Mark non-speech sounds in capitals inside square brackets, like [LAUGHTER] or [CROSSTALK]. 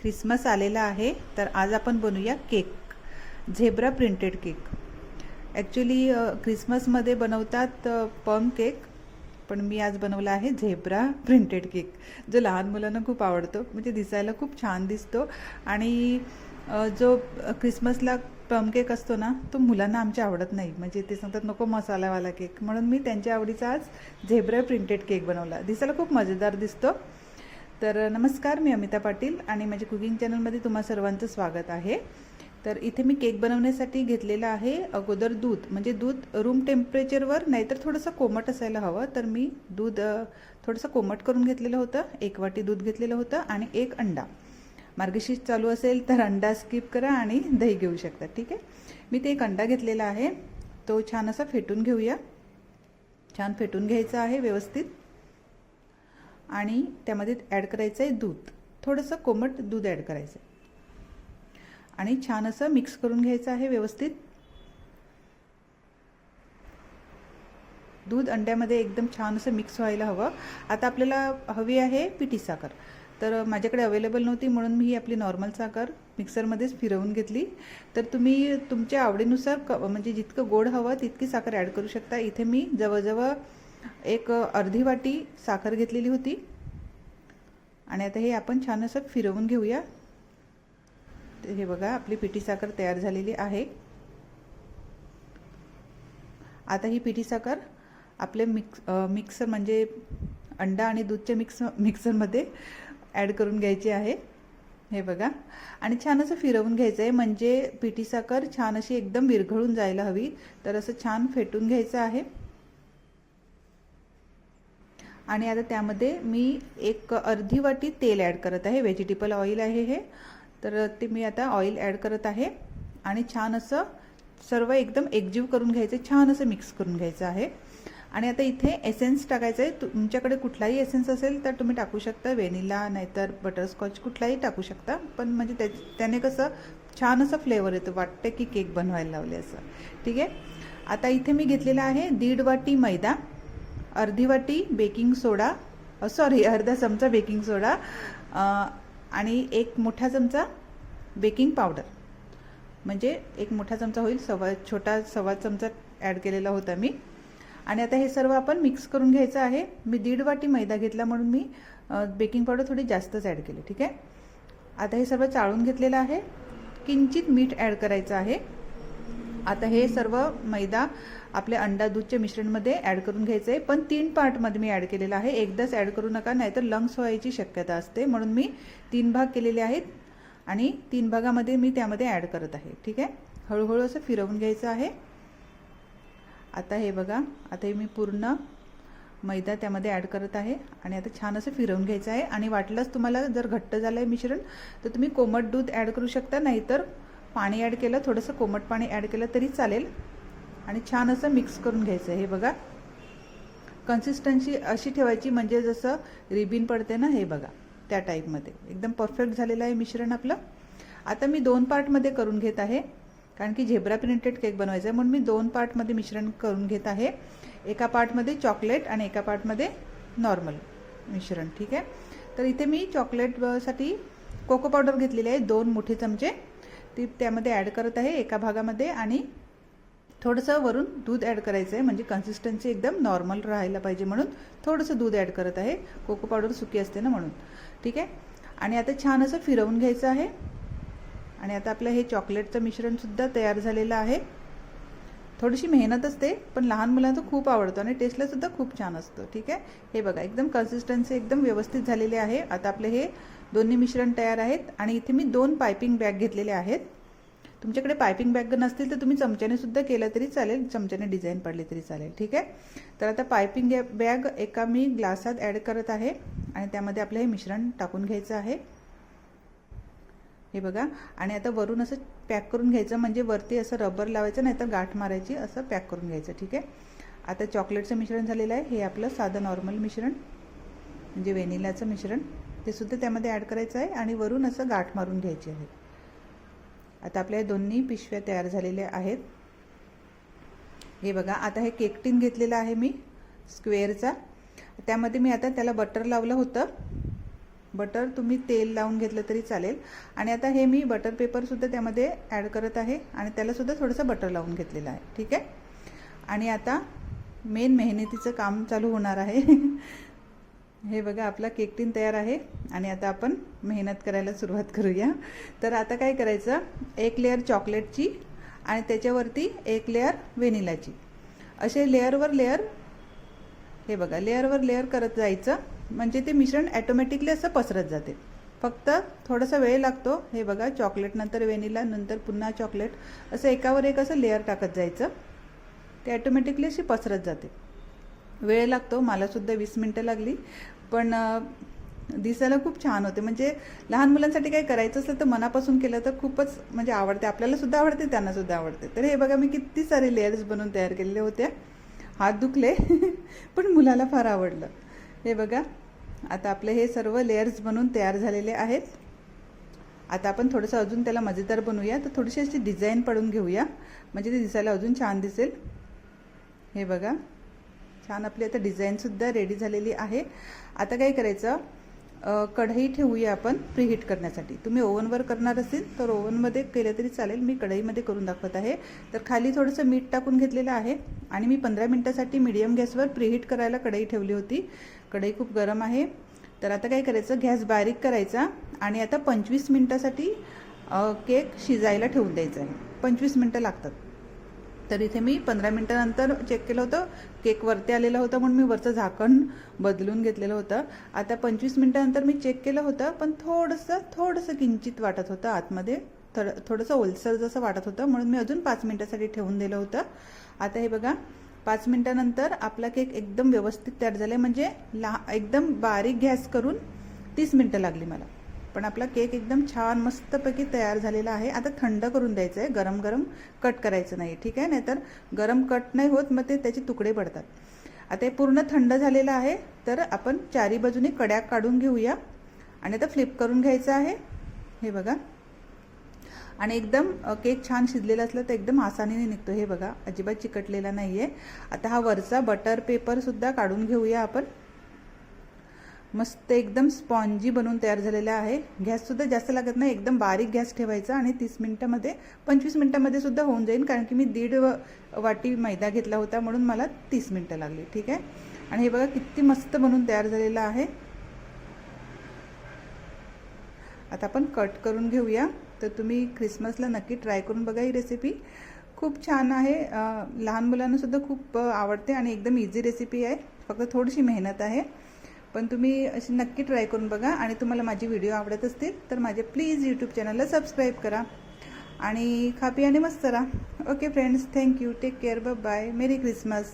Christmas आलेला आहे तर आज आपण बनवूया cake. Zebra printed cake. Actually ख्रिसमसमध्ये बनवतात पम केक पण मी आज बनवला आहे झेब्रा प्रिंटेड केक जो लहान मुलांना खूप आवडतो म्हणजे दिसायला खूप छान दिसतो. आणि जो ख्रिसमसला पम केक असतो ना तो मुलांना आमच्या आवडत नाही म्हणजे ते सांगतात नको मसालावाला केक. म्हणून मी त्यांच्या आवडीचा आज झेब्रा प्रिंटेड केक बनवला. दिसायला खूप मजेदार दिसतो. तर नमस्कार मी अमिता पाटील आणि माझ्या कुकिंग चॅनलमध्ये तुम्हा सर्वांचं स्वागत आहे. तर इथे मी केक बनवण्यासाठी घेतलेलं आहे अगोदर दूध म्हणजे दूध रूम टेम्परेचरवर नाहीतर थोडंसं कोमट असायला हवं. तर मी दूध थोडंसं कोमट करून घेतलेलं होतं एक वाटी दूध घेतलेलं होतं आणि एक अंडा. मार्गशीर्ष चालू असेल तर अंडा स्किप करा आणि दही घेऊ शकता ठीक आहे? मी ते एक अंडा घेतलेला आहे. तो छान असा फेटून घेऊया. छान फेटून घ्यायचा आहे व्यवस्थित. आणि त्यामध्ये ॲड करायचं आहे दूध. थोडंसं कोमट दूध ॲड करायचं आहे आणि छान असं मिक्स करून घ्यायचं आहे व्यवस्थित. दूध अंड्यामध्ये एकदम छान असं मिक्स व्हायला हवं. आता आपल्याला हवी आहे पिठी साखर. तर माझ्याकडे अवेलेबल नव्हती म्हणून मी ही आपली नॉर्मल साखर मिक्सरमध्येच फिरवून घेतली. तर तुम्ही तुमच्या आवडीनुसार क म्हणजे जितकं गोड हवं तितकी साखर ॲड करू शकता. इथे मी जवळजवळ एक अर्धी वाटी साखर घेतलेली होती. आणि आता हे आपण छान असं फिरवून घेऊया. हे बघा आपली पिठी साखर तयार झालेली आहे. आता ही पिठी साखर आपले मिक्स मिक्सर म्हणजे अंडा आणि दूधच्या मिक्स मिक्सरमध्ये ॲड करून घ्यायची आहे. हे बघा. आणि छान असं फिरवून घ्यायचं आहे. म्हणजे पिठी साखर छान अशी एकदम विरघळून जायला हवी. तर असं छान फेटून घ्यायचं आहे. आणि आता त्यामध्ये मी एक अर्धी वाटी तेल ॲड करत आहे. व्हेजिटेबल ऑइल आहे हे. तर ते मी आता ऑइल ॲड करत आहे. आणि छान असं सर्व एकदम एकजीव करून घ्यायचं छान असं मिक्स करून घ्यायचं आहे. आणि आता इथे एसेन्स टाकायचं आहे. तुमच्याकडे कुठलाही एसेन्स असेल तर तुम्ही टाकू शकता. व्हेनिला नाहीतर बटरस्कॉच कुठलाही टाकू शकता. पण म्हणजे त्या त्याने कसं छान असं फ्लेवर येतो. वाटतं की केक बनवायला लावले असं. ठीक आहे? आता इथे मी घेतलेला आहे दीड वाटी मैदा. अर्धी वाटी बेकिंग सोडा. सॉरी अर्धा चमचा बेकिंग सोडा. आणि एक मोठा चमचा बेकिंग पावडर. म्हणजे एक मोठा चमचा होईल सव्वा छोटा सव्वा चमचा ॲड केलेला होता मी. आणि आता हे सर्व आपण मिक्स करून घ्यायचं आहे. मी दीड वाटी मैदा घेतला म्हणून मी बेकिंग पावडर थोडी जास्तच ॲड केली ठीक आहे? आता हे सर्व चाळून घेतलेलं आहे. किंचित मीठ ॲड करायचं आहे. आता हे सर्व मैदा आपल्या अंडा दूधच्या मिश्रणमध्ये ॲड करून घ्यायचं आहे पण तीन पार्टमध्ये मी ॲड केलेलं आहे. एकदाच ॲड करू नका नाहीतर लंग्स व्हायची शक्यता असते. म्हणून मी तीन भाग केलेले आहेत आणि तीन भागामध्ये मी त्यामध्ये ॲड करत आहे. ठीक आहे? हळूहळू असं फिरवून घ्यायचं आहे. आता हे बघा आता हे मी पूर्ण मैदा त्यामध्ये ॲड करत आहे आणि आता छान असं फिरवून घ्यायचं आहे. आणि वाटलंच तुम्हाला जर घट्ट झालं आहे मिश्रण तर तुम्ही कोमट दूध ॲड करू शकता नाहीतर पाणी ॲड केलं थोडंसं कोमट पाणी ॲड केलं तरी चालेल. आणि छान असं मिक्स करून घ्यायचं हे बघा. कन्सिस्टन्सी अशी ठेवायची म्हणजे जसं रिबिन पडते ना हे बघा. त्या टाईपमध्ये एकदम परफेक्ट झालेलं आहे मिश्रण आपलं. आता मी दोन पार्टमध्ये करून घेत आहे. कारण की झेब्रा प्रिंटेड केक बनवायचा आहे. म्हणून मी दोन पार्टमध्ये मिश्रण करून घेत आहे. एका पार्टमध्ये चॉकलेट आणि एका पार्टमध्ये नॉर्मल मिश्रण. ठीक आहे? तर इथे मी चॉकलेटसाठी कोको पावडर घेतलेली आहे. दोन मोठे चमचे. ती त्यामध्ये ॲड करत आहे एका भागामध्ये आणि थोडंसं वरून दूध ॲड करायचं आहे. म्हणजे कन्सिस्टन्सी एकदम नॉर्मल राहायला पाहिजे म्हणून थोडंसं दूध ॲड करत आहे. कोको पावडर सुकी असते ना म्हणून. ठीक आहे? आणि आता छान असं फिरवून घ्यायचं आहे. आणि आता आपलं हे चॉकलेटचं मिश्रणसुद्धा तयार झालेलं आहे. थोडीशी मेहनत असते पण लहान मुलांना खूप आवडतो आणि टेस्टला सुद्धा खूप छान असतो ठीक आहे? हे बघा एकदम कन्सिस्टन्सी एकदम व्यवस्थित झालेले आहे. आता आपले हे दोन्ही मिश्रण तयार आहेत आणि इथे मी दोन पायपिंग बॅग घेतलेले आहेत. तुमच्याकडे पायपिंग बॅग नसतील तर तुम्ही चमच्याने सुद्धा केलं तरी चालेल चमच्याने डिझाईन पडली तरी चालेल ठीक आहे? तर आता पायपिंग बॅग एका मी ग्लासात ॲड करत आहे आणि त्यामध्ये आपलं हे मिश्रण टाकून घ्यायचं आहे. हे बघा. आणि आता वरून असं पॅक करून घ्यायचं म्हणजे वरती असं रबर लावायचं नाही तर गाठ मारायची असं पॅक करून घ्यायचं ठीक आहे? आता चॉकलेटचं मिश्रण झालेलं आहे. हे आपलं साधं नॉर्मल मिश्रण म्हणजे व्हेनिलाचं मिश्रण. ते सुद्धा त्यामध्ये ॲड करायचं आहे आणि वरून असं गाठ मारून घ्यायची आहे. आता आपल्या दोन्ही पिशव्या तयार झालेल्या आहेत. हे बघा आता हे केक टिन घेतलेलं आहे मी स्क्वेअरचा. त्यामध्ये मी आता त्याला बटर लावलं होतं. बटर तुम्ही तेल लावून घेतलं तरी चालेल. आणि आता हे मी बटर पेपरसुद्धा त्यामध्ये ॲड करत आहे आणि त्यालासुद्धा थोडंसं बटर लावून घेतलेलं आहे. ठीक आहे? आणि आता मेन मेहनतीचं काम चालू होणार आहे. [LAUGHS] हे बघा आपला केक टीन तयार आहे. आणि आता आपण मेहनत करायला सुरुवात करूया. तर आता काय करायचं? एक लेअर चॉकलेटची आणि त्याच्यावरती एक लेअर व्हेनिलाची असे लेअरवर लेअर हे बघा लेअरवर लेअर करत जायचं. म्हणजे ते मिश्रण ॲटोमॅटिकली असं पसरत जाते. फक्त थोडासा वेळ लागतो. हे बघा चॉकलेट नंतर व्हेनिला नंतर पुन्हा चॉकलेट असं एकावर एक असं लेअर टाकत जायचं. ते ॲटोमॅटिकली अशी पसरत जाते. वेळ लागतो. मलासुद्धा वीस मिनटं लागली. पण दिसायला खूप छान होते. म्हणजे लहान मुलांसाठी काही करायचं असेल तर मनापासून केलं तर खूपच म्हणजे आवडते. आपल्याला सुद्धा आवडते त्यांना सुद्धा आवडते. तर हे बघा मी किती सारे लेअर्स बनवून तयार केलेले होते. हात दुखले [LAUGHS] पण मुलाला फार आवडलं. हे बघा आता आपले हे सर्व लेयर्स बनवून तयार झालेले आहेत. आता आपण थोडंसं अजून त्याला मजेदार बनवूया. तर थोडीशी अशी डिझाईन पडून घेऊया. म्हणजे ते दिसायला अजून छान दिसेल. हे बघा छान आपली आता डिझाईनसुद्धा रेडी झालेली आहे. आता काय करायचं? कढई ठेवूया आपण प्रीहीट करण्यासाठी. तुम्ही ओव्हनवर करणार असेल तर ओव्हनमध्ये केलं तरी चालेल. मी कढईमध्ये करून दाखवत आहे. तर खाली थोडंसं मीठ टाकून घेतलेलं आहे आणि मी पंधरा मिनटासाठी मीडियम गॅसवर प्रीहीट करायला कढई ठेवली होती. कढई खूप गरम आहे. तर आता काय करायचं? गॅस बारीक करायचा आणि आता पंचवीस मिनटासाठी केक शिजायला ठेवून द्यायचा आहे. पंचवीस मिनटं लागतात. तर इथे मी पंधरा मिनटानंतर चेक केलं होतं. केक वरती आलेला होता म्हणून मी वरचं झाकण बदलून घेतलेलं होतं. आता पंचवीस मिनटानंतर मी चेक केलं होतं पण थोडंसं थोडंसं किंचित वाटत होतं आतमध्ये. थोडं थोडंसं ओलसर जसं वाटत होतं म्हणून मी अजून पाच मिनटासाठी ठेवून दिलं होतं. आता हे बघा पाच मिनटानंतर आपला केक एकदम व्यवस्थित तयार झाला आहे म्हणजे लहा एकदम बारीक गॅस करून तीस मिनटं लागली मला. पण आपला केक एकदम छान मस्तपैकी तयार झालेला आहे. आता थंड करून द्यायचं आहे गरम गरम कट करायचं नाही ठीक आहे? नाहीतर गरम कट नाही होत मग ते त्याचे तुकडे पडतात. आता हे पूर्ण थंड झालेलं आहे तर आपण चारी बाजूने कड्या काढून घेऊया. आणि आता फ्लिप करून घ्यायचं आहे. हे बघा. आणि एकदम केक छान शिजलेला असलं तर एकदम आसानीने निघतो. हे बघा अजिबात चिकटलेला नाही आहे आता हा वरचा बटर पेपरसुद्धा काढून घेऊया आपण. मस्त एकदम स्पॉन्जी बनवून तयार झालेला आहे. गॅससुद्धा जास्त लागत नाही एकदम बारीक गॅस ठेवायचा आणि तीस मिनटामध्ये पंचवीस मिनटामध्ये सुद्धा होऊन जाईल कारण की मी दीड वाटी मैदा घेतला होता म्हणून मला तीस मिनटं लागली ठीक आहे? आणि हे बघा किती मस्त बनवून तयार झालेलं आहे. आता आपण कट करून घेऊया. तर तुम्ही ख्रिसमसला नक्की ट्राय करून बघा ही रेसिपी. खूप छान आहे. लहान मुलांनासुद्धा खूप आवडते आणि एकदम इझी रेसिपी आहे. फक्त थोडीशी मेहनत आहे. पण तुम्ही अशी नक्की ट्राय करून बघा आणि तुम्हाला माझी व्हिडिओ आवडत असतील तर माझे प्लीज यूट्यूब चॅनलला सबस्क्राईब करा. आणि खा आणि मस्त राहा. Okay friends thank you take care bye merry Christmas